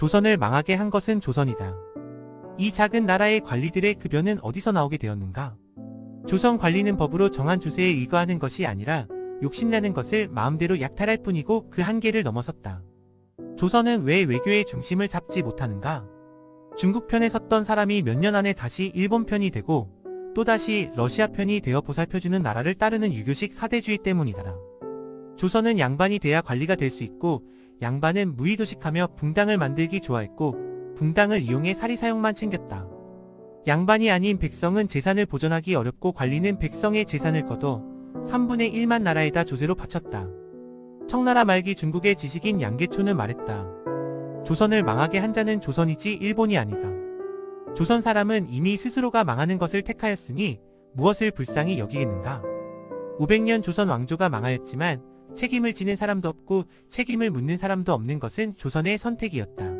조선을 망하게 한 것은 조선이다. 이 작은 나라의 관리들의 급여는 어디서 나오게 되었는가? 조선 관리는 법으로 정한 주세에 의거하는 것이 아니라 욕심나는 것을 마음대로 약탈할 뿐이고 그 한계를 넘어섰다. 조선은 왜 외교의 중심을 잡지 못하는가? 중국 편에 섰던 사람이 몇 년 안에 다시 일본 편이 되고 또다시 러시아 편이 되어 보살펴주는 나라를 따르는 유교식 사대주의 때문이다. 조선은 양반이 돼야 관리가 될 수 있고 양반은 무의도식하며 붕당을 만들기 좋아했고 붕당을 이용해 사리사욕만 챙겼다. 양반이 아닌 백성은 재산을 보존하기 어렵고 관리는 백성의 재산을 거둬 3분의 1만 나라에다 조세로 바쳤다. 청나라 말기 중국의 지식인 양계초는 말했다. 조선을 망하게 한 자는 조선이지 일본이 아니다. 조선 사람은 이미 스스로가 망하는 것을 택하였으니 무엇을 불쌍히 여기겠는가? 500년 조선 왕조가 망하였지만 책임을 지는 사람도 없고 책임을 묻는 사람도 없는 것은 조선의 선택이었다.